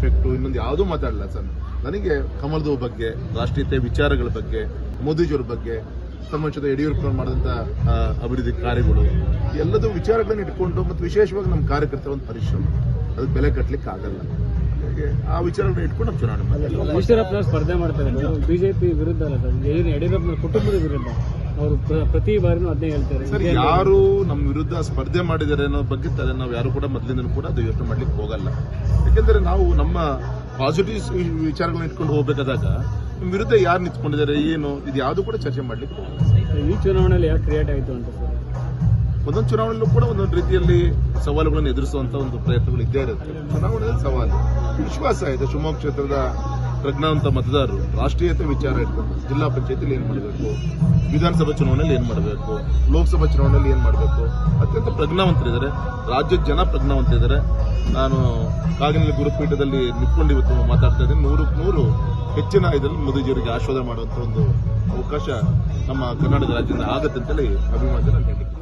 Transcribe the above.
Effect ಇನ್ನೊಂದು ಯಾವುದೂ ಮಾತಾಡಲ್ಲ ಸರ್. ನನಗೆ ಕಮಲದ ಬಗ್ಗೆ ರಾಷ್ಟ್ರೀಯತೆ ವಿಚಾರಗಳ ಬಗ್ಗೆ ಮೋದಿಜಿಯವ್ರ ಬಗ್ಗೆ ಸಂಬಂಧಿಸಿದ ಯಡಿಯೂರಪ್ಪ ಮಾಡಿದಂಥ ಆ, ಅಭಿವೃದ್ಧಿ ಕಾರ್ಯಗಳು ಎಲ್ಲದೂ ವಿಚಾರಗಳನ್ನ ಇಟ್ಕೊಂಡು ಮತ್ತು ವಿಶೇಷವಾಗಿ ನಮ್ಮ ಕಾರ್ಯಕರ್ತರ ಒಂದು ಪರಿಶ್ರಮ. ಅದಕ್ಕೆ ಬೆಲೆ ಕಟ್ಟಲಿಕ್ಕೆ ಆಗಲ್ಲ. ಆ ವಿಚಾರಗಳನ್ನ ಇಟ್ಕೊಂಡು ನಾವು ಚುನಾವಣೆ ಮಾಡ್ತಾರೆ ಸ್ಪರ್ಧೆ ಮಾಡ್ತಾರೆ. ಬಿಜೆಪಿ ವಿರುದ್ಧ ಅಲ್ಲ ಯಡಿಯೂರಪ್ಪನ ಕುಟುಂಬದ ವಿರುದ್ಧ. ಅವರು ಪ್ರ- ಪ್ರತಿ ಬಾರಿನೂ ಅದನ್ನೇ ಹೇಳ್ತಾರೆ. ಸರ್ ಯಾರು ನಮ್ಮ ವಿರುದ್ಧ ಸ್ಪರ್ಧೆ ಮಾಡಿದ್ದಾರೆ ಅನ್ನೋ ಬಗ್ಗೆ ತಲೆ ನಾವು ಯಾರು ಕೂಡ ಮೊದಲಿಂದನೂ ಕೂಡ ಅದು ಯೋಚನೆ ಮಾಡ್ಲಿಕ್ಕೆ ಹೋಗಲ್ಲ. ಯಾಕೆಂದ್ರೆ ನಾವು ನಮ್ಮ ಪಾಸಿಟಿವ್ ವಿಚಾರಗಳನ್ನ ಇಟ್ಕೊಂಡು ಹೋಗ್ಬೇಕಾದಾಗ ನಿಮ್ಮ ವಿರುದ್ಧ ಯಾರು ನಿಂತ್ಕೊಂಡಿದ್ದಾರೆ ಏನು ಇದು ಯಾವುದು ಕೂಡ ಚರ್ಚೆ ಮಾಡ್ಲಿಕ್ಕೆ ಹೋಗಲ್ಲ. ಈ ಚುನಾವಣೆಯಲ್ಲಿ ಯಾಕೆ ಕ್ರಿಯೇಟ್ ಆಯಿತು ಅಂತ ಸರ್? ಒಂದೊಂದು ಚುನಾವಣೆಯಲ್ಲೂ ಕೂಡ ಒಂದೊಂದು ರೀತಿಯಲ್ಲಿ ಸವಾಲುಗಳನ್ನು ಎದುರಿಸುವಂತ ಒಂದು ಪ್ರಯತ್ನಗಳು ಇದ್ದೇ ಇರುತ್ತೆ. ಚುನಾವಣೆಯಲ್ಲಿ ಸವಾಲು. ವಿಶ್ವಾಸ ಇದೆ ಶಿವಮೊಗ್ಗ ಕ್ಷೇತ್ರದ ಪ್ರಜ್ಞಾವಂತ ಮತದಾರರು ರಾಷ್ಟ್ರೀಯತೆ ವಿಚಾರ ಇಟ್ಕೊಂಡು ಜಿಲ್ಲಾ ಪಂಚಾಯತಿಲಿ ಏನ್ ಮಾಡಬೇಕು? ವಿಧಾನಸಭಾ ಚುನಾವಣೆಯಲ್ಲಿ ಏನ್ ಮಾಡಬೇಕು? ಲೋಕಸಭಾ ಚುನಾವಣೆಯಲ್ಲಿ ಏನ್ ಮಾಡಬೇಕು? ಅತ್ಯಂತ ಪ್ರಜ್ಞಾವಂತರಿದ್ದಾರೆ. ರಾಜ್ಯದ ಜನ ಪ್ರಜ್ಞಾವಂತರಿದ್ದಾರೆ. ನಾನು ಕಾಗಿನಲ್ಲಿ ಗುರುಪೀಠದಲ್ಲಿ ನಿಂತ್ಕೊಂಡು ಇವತ್ತು ಮಾತಾಡ್ತಾ ಇದ್ದೀನಿ. ನೂರಕ್ಕೆ ನೂರು ಹೆಚ್ಚಿನ ಇದರಲ್ಲಿ ಮೋದಿಜಿಯವರಿಗೆ ಆಶೀರ್ವಾದ ಮಾಡುವಂತ ಒಂದು ಅವಕಾಶ ನಮ್ಮ ಕರ್ನಾಟಕ ರಾಜ್ಯದಿಂದ ಆಗತ್ತೆ ಅಂತೇಳಿ ಅಭಿಮಾನ ಹೇಳಲಿಕ್ಕೆ